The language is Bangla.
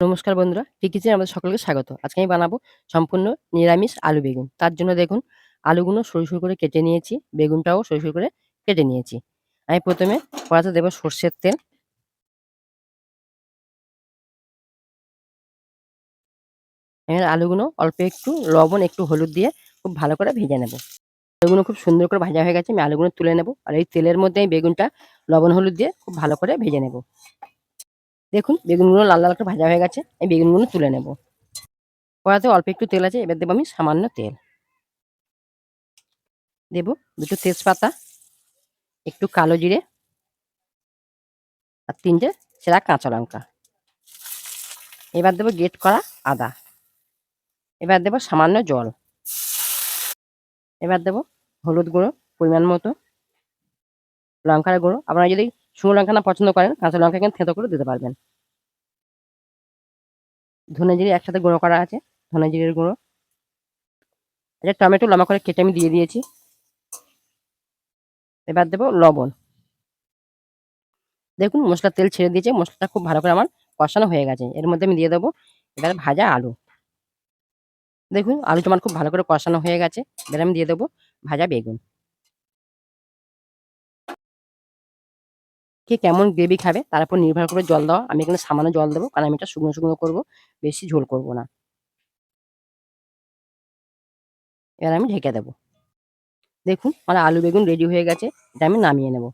নমস্কার বন্ধুরা টিকিচে আমাদের সকলকে স্বাগত। আজকে আমি বানাবো সম্পূর্ণ নিরামিষ আলু বেগুন। তার জন্য দেখুন, আলুগুলো সরু সরু করে কেটে নিয়েছি, বেগুনটাও সরু সরু করে কেটে নিয়েছি। আমি প্রথমে কড়াতে দেবো সর্ষের তেল। এবার আলুগুলো অল্প একটু লবণ, একটু হলুদ দিয়ে খুব ভালো করে ভেজে নেব। আলুগুলো খুব সুন্দর করে ভাজা হয়ে গেছে, আমি আলুগুলো তুলে নেব। আর এই তেলের মধ্যে আমি বেগুনটা লবণ, হলুদ দিয়ে খুব ভালো করে ভেজে নেব। দেখুন, বেগুনগুলো লাল লাল করে ভাজা হয়ে গেছে, আমি বেগুনগুলো তুলে নেব। কড়াতে অল্প একটু তেল আছে, এবার দেবো আমি সামান্য তেল। দেব দুটো তেজপাতা, একটু কালো জিরে, আর তিনটে সেরা কাঁচা লঙ্কা। এবার দেবো গেট করা আদা। এবার দেবো সামান্য জল। এবার দেবো হলুদ গুঁড়ো পরিমাণ মতো, লঙ্কার গুঁড়ো। আপনারা যদি শুকনো লঙ্কা না পছন্দ করেন কাঁচা লঙ্কা কিন্তু থেঁতো করে দিতে পারবেন। ধনে জিরে একসাথে গুঁড়ো করা আছে ধনে জিরের গুঁড়ো। এটা টমেটো লম্বা করে কেটে আমি দিয়ে দিয়েছি। এবার দেবো লবণ। দেখুন মশলা তেল ছেড়ে দিয়েছে, মশলাটা খুব ভালো করে আমার কষানো হয়ে গেছে। এর মধ্যে আমি দিয়ে দেবো এবার ভাজা আলু। দেখুন, আলুটা আমার খুব ভালো করে কষানো হয়ে গেছে। এবার আমি দিয়ে দেবো ভাজা বেগুন। কে কেমন গ্রেভি খাবে তার উপর নির্ভর করে জল দেওয়া। আমি এখানে সামান্য জল দেবো কারণ আমি এটা শুকনো শুকনো করব, বেশি ঝোল করব না। এবার আমি ঢেকে দেবো। দেখুন আমার আলু বেগুন রেডি হয়ে গেছে, এটা আমি নামিয়ে নেব।